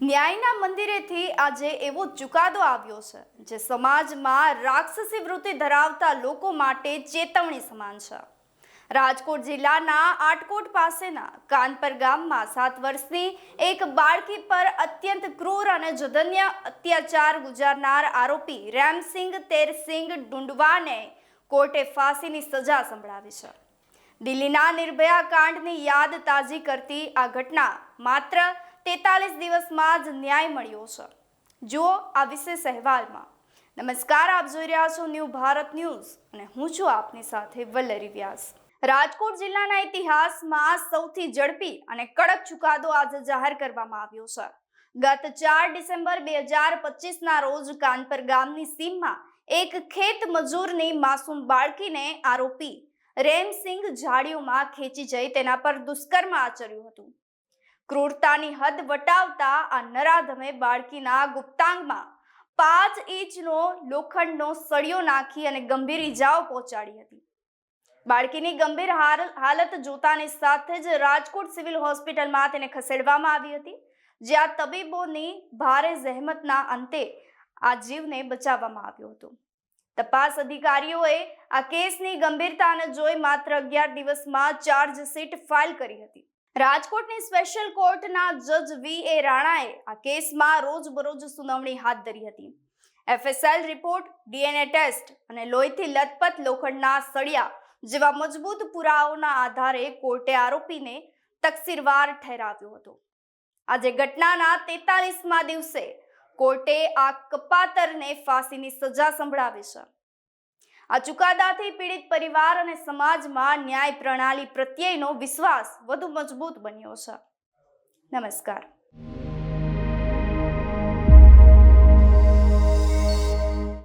ન્યાયના મંદિરેથી આજે એવો ચુકાદો આવ્યો છે, જે સમાજમાં રાક્ષસી વૃત્તિ ધરાવતા લોકો માટે ચેતવણી સમાન છે. રાજકોટ જિલ્લાના આટકોટ પાસેના કાનપર ગામમાં સાત વર્ષની એક બાળકી પર અત્યંત ક્રૂર અને જધન્ય અત્યાચાર ગુજારનાર આરોપી રેમસિંગ તેરસિંગ ડુંડવાને કોર્ટે ફાંસીની સજા સંભળાવી છે. દિલ્હીના નિર્ભયા કાંડની યાદ તાજી કરતી આ ઘટના માત્ર તેતાલીસ દિવસમાં જ ન્યાય મળ્યો છે. જુઓ આ વિશેષ અહેવાલમાં. નમસ્કાર, આપ જોઈ રહ્યા છો ન્યૂ ભારત ન્યૂઝ અને હું છું આપની સાથે વલ્લરી વ્યાસ. રાજકોટ જિલ્લાના ઇતિહાસમાં સૌથી ઝડપી અને કડક ચુકાદો આજે જાહેર કરવામાં આવ્યો છે. ગત ચાર ડિસેમ્બર બે હજાર પચીસના રોજ કાનપર ગામની સીમમાં એક ખેત મજૂરની માસૂમ બાળકીને આરોપી રેમસિંગ ઝાડીઓમાં ખેંચી જઈ તેના પર દુષ્કર્મ આચર્યું હતું. ક્રૂરતાની હદ વટાવતા આ નરાધમે બાળકીના ગુપ્તાંગમાં પાંચ ઇંચનો લોખંડનો સળિયો નાખી અને ગંભીર ઈજાઓ પહોંચાડી હતી. બાળકીની ગંભીર હાલ- હાલત જોતાની સાથે જ રાજકોટ સિવિલ હોસ્પિટલમાં તેને ખસેડવામાં આવી હતી જ્યાં તબીબોની ભારે જહેમતના અંતે આ જીવને બચાવવામાં આવ્યો હતો. તપાસ અધિકારીઓએ આ કેસની ગંભીરતાને જોઈ માત્ર અગિયાર દિવસમાં ચાર્જશીટ ફાઇલ કરી હતી. રાજકોટની સ્પેશિયલ કોર્ટના જજ વી એ રાણાએ આ કેસમાં રોજબરોજ સુનાવણી હાથ ધરી હતી. એફએસએલ રિપોર્ટ ડીએનએ ટેસ્ટ અને લોહીથી લથપથ લોખંડના સળિયા જેવા મજબૂત પુરાવાઓના આધારે કોર્ટે આરોપીને તકસીરવાર ઠેરાવ્યો હતો. આજે ઘટનાના તેતાલીસમાં દિવસે કોર્ટે આ કપાતરને ફાંસીની સજા સંભળાવી છે. આ ચુકાદાથી પીડિત પરિવાર અને સમાજમાં ન્યાય પ્રણાલી પ્રત્યેનો વિશ્વાસ વધુ મજબૂત બન્યો છે. નમસ્કાર.